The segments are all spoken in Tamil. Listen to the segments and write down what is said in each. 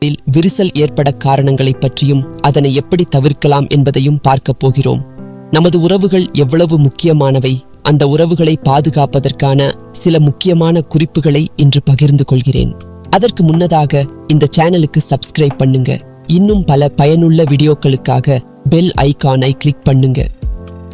இதில் விரிசல் ஏற்பட காரணங்களை பற்றியும் அதனை எப்படி தவிர்க்கலாம் என்பதையும் பார்க்கப் போகிறோம். நமது உறவுகள் எவ்வளவு முக்கியமானவை அந்த உறவுகளை பாதுகாப்பதற்கான சில முக்கியமான குறிப்புகளை இன்று பகிர்ந்து கொள்கிறேன். அதற்கு முன்னதாக இந்த சேனலுக்கு சப்ஸ்கிரைப் பண்ணுங்க. இன்னும் பல பயனுள்ள வீடியோக்களுக்காக பெல் ஐகானை கிளிக் பண்ணுங்க.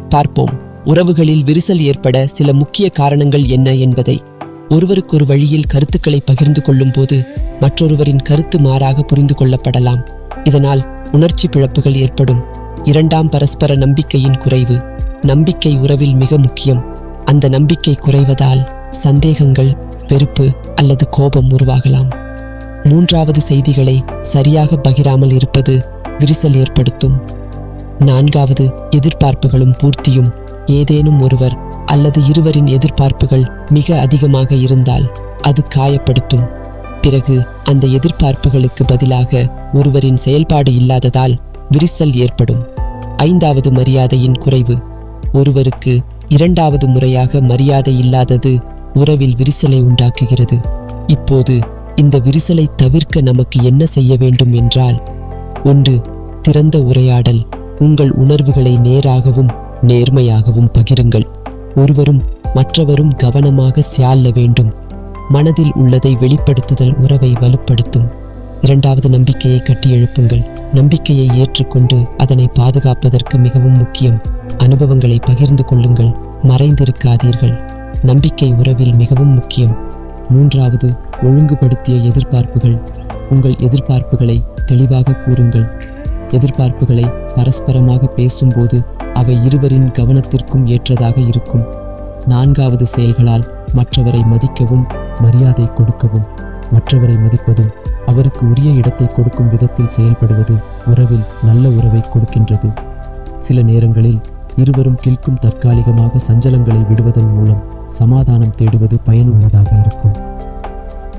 பார்ப்போம் உறவுகளில் விரிசல் ஏற்பட சில முக்கிய காரணங்கள் என்ன என்பதை. ஒருவருக்கொரு வழியில் கருத்துக்களை பகிர்ந்து கொள்ளும் போது மற்றொருவரின் கருத்து மாறாக புரிந்து கொள்ளப்படலாம். இதனால் உணர்ச்சி பிழப்புகள் ஏற்படும். இரண்டாம் பரஸ்பர நம்பிக்கையின் குறைவு. நம்பிக்கை உறவில் மிக முக்கியம். அந்த நம்பிக்கை குறைவதால் சந்தேகங்கள் வெறுப்பு அல்லது கோபம் உருவாகலாம். மூன்றாவது செய்திகளை சரியாக பகிராமல் இருப்பது விரிசல் ஏற்படுத்தும். நான்காவது எதிர்பார்ப்புகளும் பூர்த்தியும். ஏதேனும் ஒருவர் அல்லது இருவரின் எதிர்பார்ப்புகள் மிக அதிகமாக இருந்தால் அது காயப்படுத்தும். பிறகு அந்த எதிர்பார்ப்புகளுக்கு பதிலாக ஒருவரின் செயல்பாடு இல்லாததால் விரிசல் ஏற்படும். ஐந்தாவது மரியாதையின் குறைவு. ஒருவருக்கு இரண்டாவது முறையாக மரியாதை இல்லாதது உறவில் விரிசலை உண்டாக்குகிறது. இப்போது இந்த விரிசலை தவிர்க்க நமக்கு என்ன செய்ய வேண்டும் என்றால் ஒன்று திறந்த உரையாடல். உங்கள் உணர்வுகளை நேராகவும் நேர்மையாகவும் பகிருங்கள். ஒருவரும் மற்றவரும் கவனமாக சியாள வேண்டும். மனதில் உள்ளதை வெளிப்படுத்துதல் உறவை வலுப்படுத்தும். இரண்டாவது நம்பிக்கையை கட்டியெழுப்புங்கள் நம்பிக்கையை ஏற்றுக்கொண்டு அதனை பாதுகாப்பதற்கு மிகவும் முக்கியம். அனுபவங்களை பகிர்ந்து கொள்ளுங்கள். மறைந்திருக்காதீர்கள். நம்பிக்கை உறவில் மிகவும் முக்கியம். மூன்றாவது ஒழுங்குபடுத்திய எதிர்பார்ப்புகள். உங்கள் எதிர்பார்ப்புகளை தெளிவாக கூறுங்கள். எதிர்பார்ப்புகளை பரஸ்பரமாக பேசும்போது அவை இருவரின் கவனத்திற்கும் ஏற்றதாக இருக்கும். நான்காவது செயல்களால் மற்றவரை மதிக்கவும் மரியாதை கொடுக்கவும் மற்றவரை மதிப்பதும் அவருக்கு உரிய இடத்தை கொடுக்கும் விதத்தில் செயல்படுவது உறவில் நல்ல உறவை கொடுக்கின்றது. சில நேரங்களில் இருவரும் கிழ்க்கும் தற்காலிகமாக சஞ்சலங்களை விடுவதன் மூலம் சமாதானம் தேடுவது பயனுள்ளதாக இருக்கும்.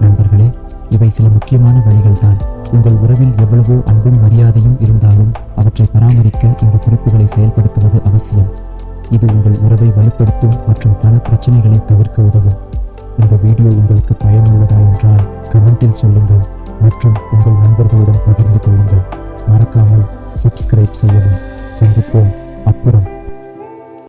நண்பர்களே இவை சில முக்கியமான வழிகள்தான். உங்கள் உறவில் எவ்வளவோ அன்பும் மரியாதையும் இருந்தாலும் அவற்றை பராமரிக்க இந்த குறிப்புகளை செயல்படுத்துவது அவசியம். இது உங்கள் உறவை வலுப்படுத்தும் மற்றும் பல பிரச்சனைகளை தவிர்க்க உதவும். இந்த வீடியோ உங்களுக்கு பயனுள்ளதா என்றால் கமெண்டில் சொல்லுங்கள் மற்றும் உங்கள் நண்பர்களுடன் பகிர்ந்து கொள்ளுங்கள். மறக்காமல் சப்ஸ்கிரைப் செய்யவும். சந்திப்போம். அப்புறம்.